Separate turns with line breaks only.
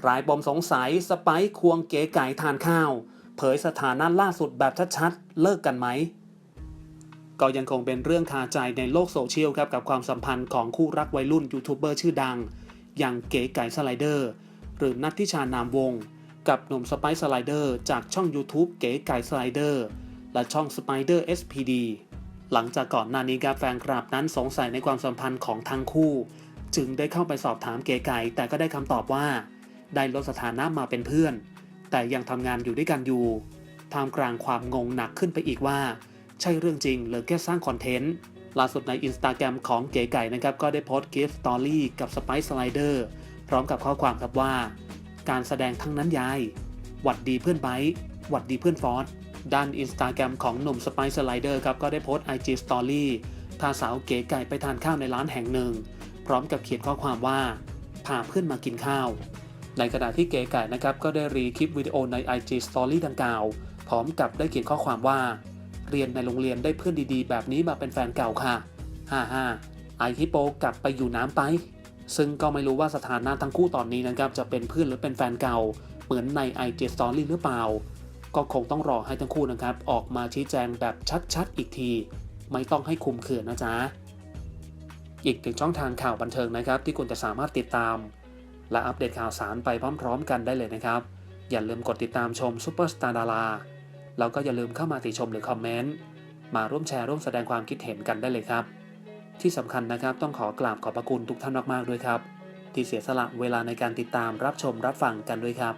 คลายปมสงสัยสไปควงเก๋ไก่ทานข้าว เผยสถานะล่าสุดแบบชัดๆ เลิกกันไหม ก็ยังคงเป็นเรื่องคาใจในโลกโซเชียลครับกับความสัมพันธ์ของคู่รักวัยรุ่นยูทูบเบอร์ชื่อดัง อย่างเก๋ไก่สไลเดอร์ หรือนัททิชานามวงศ์กับหนุ่มสไปสไลเดอร์จากช่อง YouTube เก๋ไก่สไลเดอร์และช่อง Spider SPD หลังจากก่อนหน้านี้ครับแฟนคลับนั้นสงสัยในความสัมพันธ์ของทั้งคู่ จึงได้เข้าไปสอบถามเก๋ไก่แต่ก็ได้คำตอบว่า ได้ลดสถานะมาเป็นเพื่อน แต่ยังทำงานอยู่ด้วยกันอยู่ท่ามกลางความงงหนักขึ้นไปอีกว่า ใช่เรื่องจริงหรือแค่สร้างคอนเทนต์ล่าสุดในอินสตาแกรมของเก๋ไก่นะครับ ก็ได้โพสต์กิฟต์สตอรี่กับ Spice Slider พร้อมกับข้อความครับว่า การแสดงทั้งนั้นยาย หวัดดีเพื่อนไบ์หวัดดีเพื่อนฟอสด้านอินสตาแกรมของหนุ่ม Spice Slider ครับ ก็ได้โพสต์ IG Story พาสาวเก๋ไก่ไปทานข้าวในร้านแห่งหนึ่ง พร้อมกับเขียนข้อความว่าพาเพื่อนมากินข้าว ในขณะที่เก๋ไก่นะครับก็ได้รีคลิปวิดีโอใน IG Story ดังกล่าว พร้อมกับได้เขียนข้อความว่า เรียนในโรงเรียนได้เพื่อนดีๆ แบบนี้มาเป็นแฟนเก่าค่ะ55ไอฮิปโปกลับไปอยู่น้ำไป ซึ่งก็ไม่รู้ว่าสถานะทั้งคู่ตอนนี้นะครับจะเป็นเพื่อนหรือเป็นแฟนเก่า เหมือนใน IG Story หรือเปล่า ก็คงต้องรอให้ทั้งคู่นะครับออกมาชี้แจงแบบชัดๆอีกที ไม่ต้องให้คุมเขื่อนนะจ๊ะอีกหนึ่งช่องทางข่าวบันเทิงนะครับที่คุณจะสามารถติดตาม และอัปเดตข่าวสารไปพร้อมๆ กันได้เลยนะครับ อย่าลืมกดติดตามชมซูเปอร์สตาร์ดาราแล้วก็อย่าลืมเข้ามาติชมหรือคอมเมนต์มาร่วมแชร์ร่วมแสดงความคิดเห็นกันได้เลยครับ ที่สำคัญนะครับต้องขอกราบขอบพระคุณทุกท่านมากๆด้วยครับ ที่เสียสละเวลาในการติดตามรับชมรับฟังกันด้วยครับ